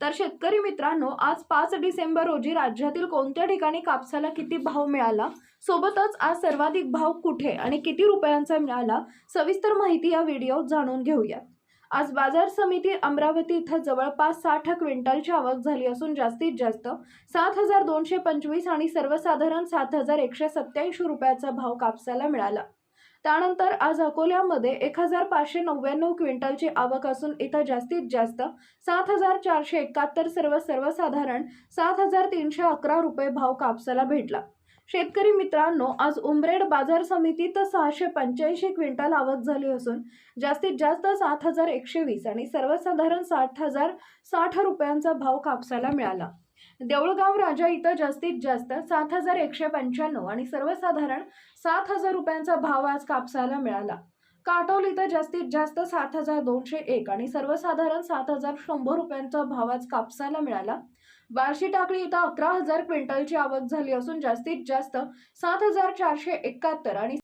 तर शेतकरी मित्रांनो आज पाच डिसेंबर रोजी राज्यातील कोणत्या ठिकाणी कापसाला किती भाव मिळाला? सोबतच आज सर्वाधिक भाव कुठे आणि किती रुपयांचा मिळाला? सविस्तर माहिती या व्हिडिओत जाणून घेऊया आज बाजार समिती अमरावती इथं जवळपास साठ क्विंटलची आवक झाली असून जास्तीत जास्त सात हजार दोनशे पंचवीस आणि सर्वसाधारण सात हजार एकशे सत्याऐंशी रुपयाचा भाव कापसाला मिळाला. त्यानंतर आज अकोल्यामध्ये एक हजार पाचशे नव्याण्णव क्विंटलची आवक असून इथं जास्तीत जास्त सात हजार चारशे एकाहत्तर सर्व सर्वसाधारण सात हजार तीनशे अकरा रुपये भाव कापसाला भेटला. शेतकरी मित्रांनो आज उमरेड बाजार समितीत सहाशे पंच्याऐंशी क्विंटल आवक झाली असून जास्तीत जास्त सात हजार एकशे वीस आणि सर्वसाधारण साठ हजार साठ रुपयांचा भाव कापसाला मिळाला. देऊळगाव राजा इथं जास्तीत जास्त सात हजार एकशे पंच्याण्णव आणि सर्वसाधारण सात हजार रुपयांचा भाव आज कापसाला मिळाला. काटोल इथं जास्तीत जास्त सात हजार दोनशे एक आणि सर्वसाधारण सात हजार शंभर रुपयांचा भाव आज कापसाला मिळाला. बार्शी टाकळी इथं अकरा हजार क्विंटलची आवक झाली असून जास्तीत जास्त सात हजार चारशे एकाहत्तर आणि